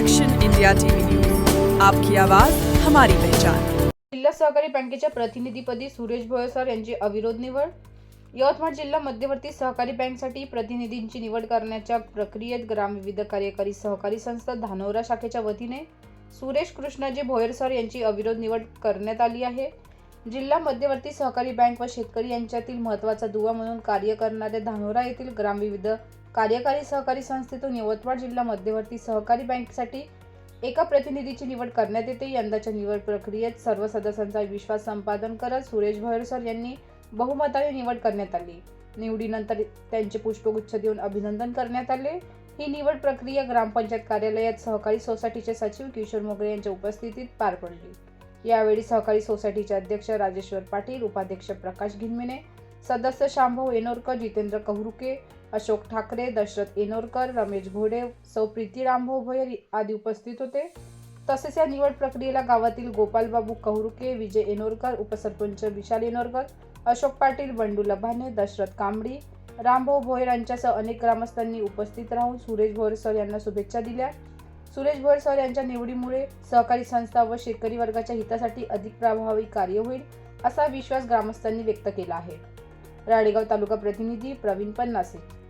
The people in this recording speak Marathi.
एक्शन इंडिया टीवी न्यूज आपकी आवाज हमारी पहचान। जिल्हा सहकारी बँकेच्या प्रतिनिधीपदी सुरेश भोयसर यांची अविरोध निवड. यवतमाळ जिल्हा मध्यवर्ती सहकारी बँकसाठी प्रतिनिधींची निवड करण्याच्या प्रक्रियेत ग्राम विविध कार्यकारी सहकारी संस्था धानोरा शाखेच्या वतीने सुरेश कृष्णाजी भोयरसर यांची अविरोध निवड करण्यात आली आहे. जिल्हा मध्यवर्ती सहकारी बँक व शेतकरी यांच्यातील महत्त्वाचा दुवा म्हणून कार्य करणाऱ्या धानोरा येथील ग्रामविविध कार्यकारी सहकारी संस्थेतून यवतमाळ जिल्हा मध्यवर्ती सहकारी बँकेसाठी एका प्रतिनिधीची निवड करण्यात येते. यंदाच्या निवड प्रक्रियेत सर्व सदस्यांचा विश्वास संपादन करत सुरेश भैरसर यांनी बहुमताने निवड करण्यात आली. निवडीनंतर त्यांचे पुष्पगुच्छ देऊन अभिनंदन करण्यात आले. ही निवड प्रक्रिया ग्रामपंचायत कार्यालयात सहकारी सोसायटीचे सचिव किशोर मोगरे यांच्या उपस्थितीत पार पडली. यावेळी सहकारी सोसायटीचे अध्यक्ष राजेश्वर पाटील उपाध्यक्ष प्रकाश घिनमिने सदस्य शांभव एनोरकर जितेंद्र कहुरुके अशोक ठाकरे दशरथ एनोरकर रमेश घोडे सौ प्रीती रामभाऊ भोयर आदी उपस्थित होते. तसेच या निवड प्रक्रियेला गावातील गोपालबाबू कौरुके विजय एनोरकर उपसरपंच विशाल एनोरकर अशोक पाटील बंडू लभाने दशरथ कांबडी रामभाऊ भोयर यांच्यासह अनेक ग्रामस्थांनी उपस्थित राहून सुरेश भोयर सर यांना शुभेच्छा दिल्या. सुरेश भोयर सर यांच्या निवडीमुळे सहकारी संस्था व शेतकरी वर्गाच्या हितासाठी अधिक प्रभावी कार्य होईल असा विश्वास ग्रामस्थांनी व्यक्त केला आहे. राळेगाव तालुका प्रतिनिधी प्रवीण पन्नासे.